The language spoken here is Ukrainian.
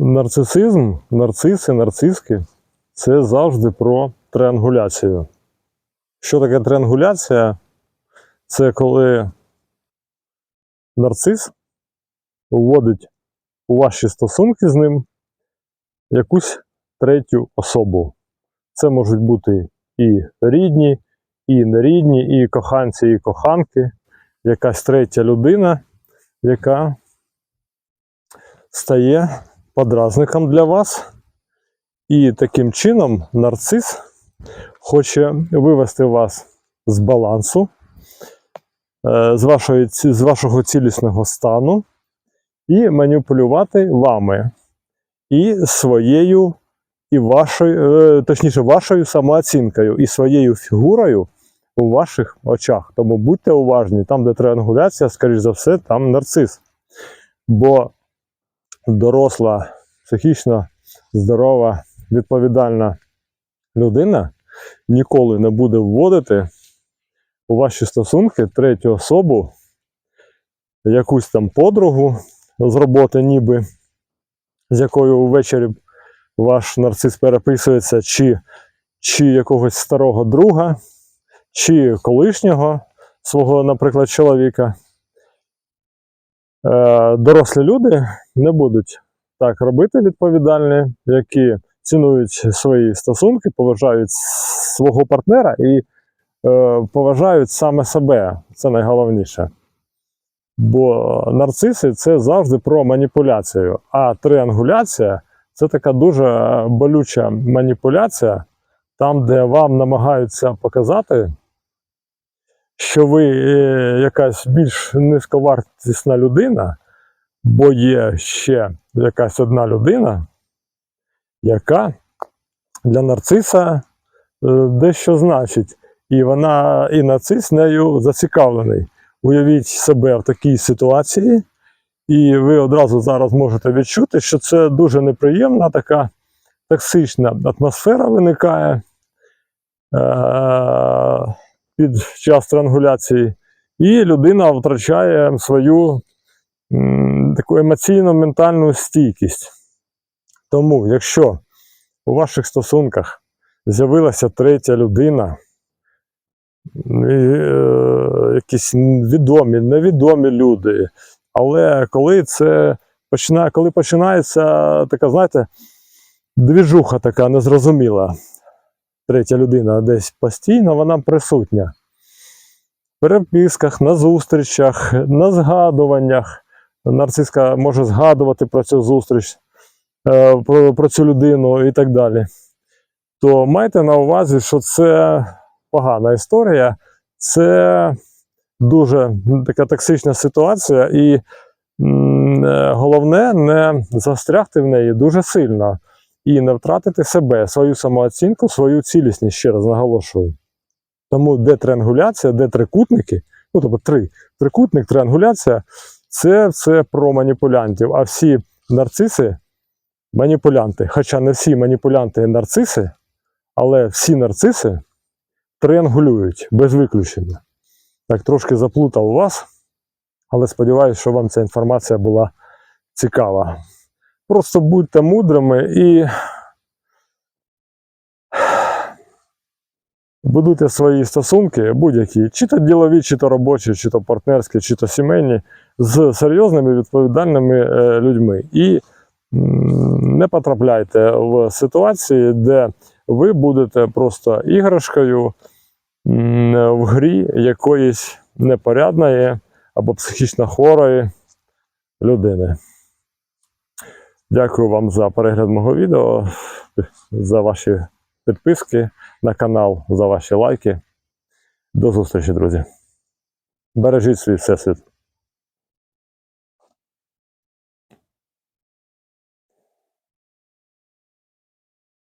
Нарцисизм, нарциси, нарциски це завжди про триангуляцію. Що таке триангуляція? Це коли нарцис вводить у ваші стосунки з ним якусь третю особу. Це можуть бути і рідні, і нерідні, і коханці, і коханки, якась третя людина, яка стає подразником для вас. І таким чином нарцис хоче вивести вас з балансу, е, з, вашої, ці- з вашого цілісного стану і маніпулювати вами і своєю, і вашою, е, точніше, вашою самооцінкою і своєю фігурою у ваших очах. Тому будьте уважні, там, де триангуляція, скоріш за все, там нарцис. Бо доросла, психічно здорова, відповідальна людина ніколи не буде вводити у ваші стосунки третю особу, якусь там подругу з роботи, ніби, з якою ввечері ваш нарцис переписується, чи, чи якогось старого друга, чи колишнього свого, наприклад, чоловіка. Е, дорослі люди не будуть так робити відповідальні, які цінують свої стосунки, поважають свого партнера і е, поважають саме себе. Це найголовніше. Бо нарциси це завжди про маніпуляцію. А триангуляція це така дуже болюча маніпуляція, там, де вам намагаються показати, що ви е, якась більш низьковартісна людина, бо є ще якась одна людина, яка для нарциса е, дещо значить. І вона, і нарцис нею зацікавлений. Уявіть себе в такій ситуації, і ви одразу зараз можете відчути, що це дуже неприємна така токсична атмосфера виникає е- під час трангуляції, і людина втрачає свою м, таку емоційно ментальну стійкість. Тому, якщо у ваших стосунках з'явилася третя людина, е, якісь відомі, невідомі люди. Але коли це починає, коли починається така, знаєте, двіжуха така незрозуміла, третя людина десь постійно, вона присутня. В переписках, на зустрічах, на згадуваннях. Нарциска може згадувати про цю зустріч, е, про, про цю людину і так далі. То майте на увазі, що це погана історія. Це дуже така токсична ситуація, і м, е, головне не застрягти в неї дуже сильно і не втратити себе, свою самооцінку, свою цілісність, ще раз наголошую. Тому де триангуляція, де трикутники, ну тобто три, трикутник, триангуляція це все про маніпулянтів. А всі нарциси маніпулянти. Хоча не всі маніпулянти нарциси, але всі нарциси триангулюють без виключення. Так, трошки заплутав вас, але сподіваюся, що вам ця інформація була цікава. Просто будьте мудрими і будуйте свої стосунки, будь-які, чи то ділові, чи то робочі, чи то партнерські, чи то сімейні, з серйозними відповідальними е, людьми. І не потрапляйте в ситуації, де ви будете просто іграшкою в грі якоїсь непорядної або психічно хворої людини. Дякую вам за перегляд мого відео, за ваші підписки на канал, за ваші лайки. До зустрічі, друзі. Бережіть свій всесвіт.